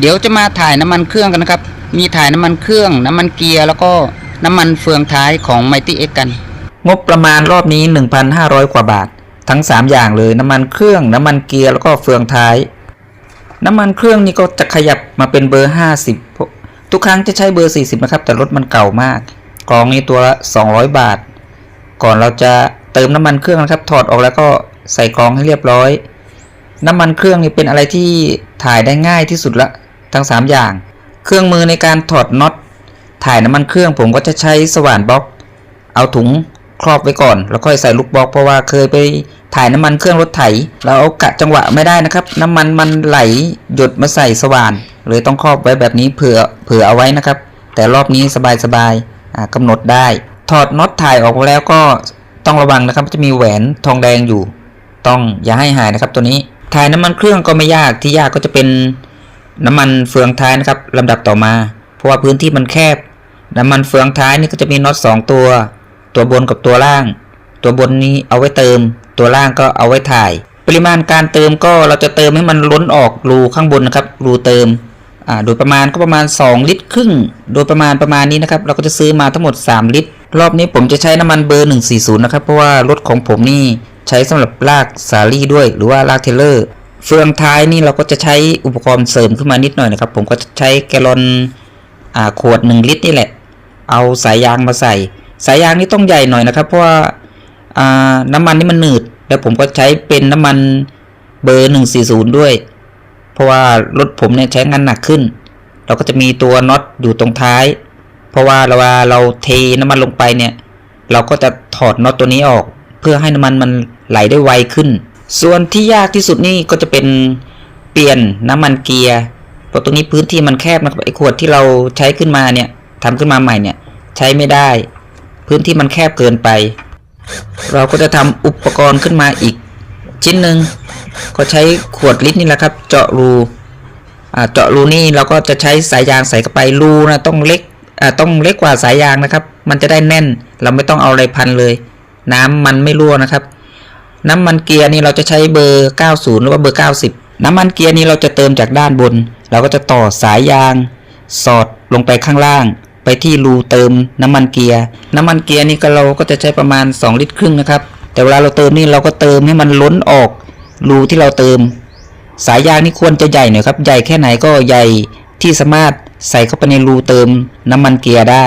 เดี๋ยวจะมาถ่ายน้ำมันเครื่องกันนะครับ มีถ่ายน้ำมันเครื่อง น้ำมันเกียร์แล้วก็น้ำมันเฟืองท้ายของ Mighty X กัน งบประมาณรอบนี้ 1,500 กว่าบาท ทั้ง 3 อย่างเลยน้ำมันเครื่อง น้ำมันเกียร์แล้วก็เฟืองท้าย น้ำมันเครื่องนี่ก็จะขยับมาเป็นเบอร์ 50 ทุกครั้งจะใช้เบอร์ 40 นะครับ แต่รถมันเก่ามากกรองนี้ตัวละ 200 บาท ก่อนเราจะเติมน้ำมันเครื่องนะครับ ถอดออกแล้วก็ใส่กรองให้เรียบร้อย น้ำมันเครื่องนี่เป็นอะไรที่ถ่ายได้ง่ายที่สุดละ ทั้ง 3 อย่าง เครื่องมือในการถอดน็อต ถ่ายน้ำมันเครื่องผมก็จะใช้สว่านบล็อก เอาถุงครอบไว้ก่อน แล้วค่อยใส่ลูกบล็อกเพราะว่าเคยไปถ่ายน้ำมันเครื่องรถไถเราเอากะจังหวะไม่ได้นะครับ น้ำมันมันไหลหยดมาใส่สว่านเลยต้องครอบไว้แบบนี้เผื่อเผื่อเอาไว้นะครับ แต่รอบนี้สบายๆอ่ากำหนดได้ ถอดน็อตถ่ายออกแล้วก็ต้องระวังนะครับจะมีแหวนทองแดงอยู่ ต้องอย่าให้หายนะครับตัวนี้ถ่ายน้ำมันเครื่องก็ไม่ยากที่ยากก็จะเป็น น้ำมันเฟืองท้ายนะครับลำดับต่อมา เพราะว่าพื้นที่มันแคบ น้ำมันเฟืองท้ายนี่ก็จะมีน็อตสองตัว ตัวบนกับตัวล่าง ตัวบนนี้เอาไว้เติม ตัวล่างก็เอาไว้ถ่าย ปริมาณการเติมก็เราจะเติมให้มันล้นออกรูข้างบนนะครับ รูเติมโดยประมาณก็ประมาณ 2 ลิตรครึ่ง โดยประมาณประมาณนี้นะครับเราก็จะซื้อมาทั้งหมด 3 ลิตร รอบนี้ผมจะใช้น้ำมันเบอร์ 140 นะครับ เพราะว่ารถของผมนี่ใช้สำหรับลากสาลี่ด้วย หรือว่าลากเทเลอร์ เฟืองท้ายนี่เราก็จะใช้อุปกรณ์เสริมขึ้นมานิดหน่อยนะครับ ผมก็จะใช้แกลลอนอ่าขวด 1 ลิตรนี่แหละ เอาสายยางมาใส่ สายยางนี่ต้องใหญ่หน่อยนะครับ เพราะว่าอ่าน้ำมันนี่มันหนืด แล้วผมก็ใช้เป็นน้ำมันเบอร์ 140 ด้วย เพราะว่ารถผมเนี่ยใช้งานหนักขึ้น เราก็จะมีตัวน็อตอยู่ตรงท้าย เพราะว่าเวลาเราเทน้ำมันลงไปเนี่ย เราก็จะถอดน็อตตัวนี้ออก เพื่อให้น้ำมันมันไหลได้ไวขึ้น ส่วนที่ยากที่สุดนี่ก็จะเป็นเปลี่ยนน้ำมันเกียร์เพราะตรงนี้พื้นที่มันแคบนะครับไอ้ขวดที่เราใช้ขึ้นมาเนี่ยทำขึ้นมาใหม่เนี่ยใช้ไม่ได้ พื้นที่มันแคบเกินไป เราก็จะทำอุปกรณ์ขึ้นมาอีก ชิ้นหนึ่งก็ใช้ขวดลิตรนี่แหละครับ เจาะรูเจาะรูนี่เราก็จะใช้สายยางใส่เข้าไปรูนะต้องเล็กต้องเล็กกว่าสายยางนะครับ มันจะได้แน่น เราไม่ต้องเอาอะไรพันเลย น้ำมันไม่รั่วนะครับ น้ำมันเกียร์นี่เราจะใช้เบอร์ 90 หรือว่าเบอร์ 90 น้ำมันเกียร์นี่เราจะเติมจากด้านบน เราก็จะต่อสายยาง สอดลงไปข้างล่าง ไปที่รูเติมน้ำมันเกียร์ น้ำมันเกียร์นี่ก็เราก็จะใช้ประมาณ 2 ลิตรครึ่งนะครับ แต่เวลาเราเติมนี่เราก็เติมให้มันล้นออกรูที่เราเติม สายยางนี่ควรจะใหญ่หน่อยครับ ใหญ่แค่ไหนก็ใหญ่ที่สามารถใส่เข้าไปในรูเติมน้ำมันเกียร์ได้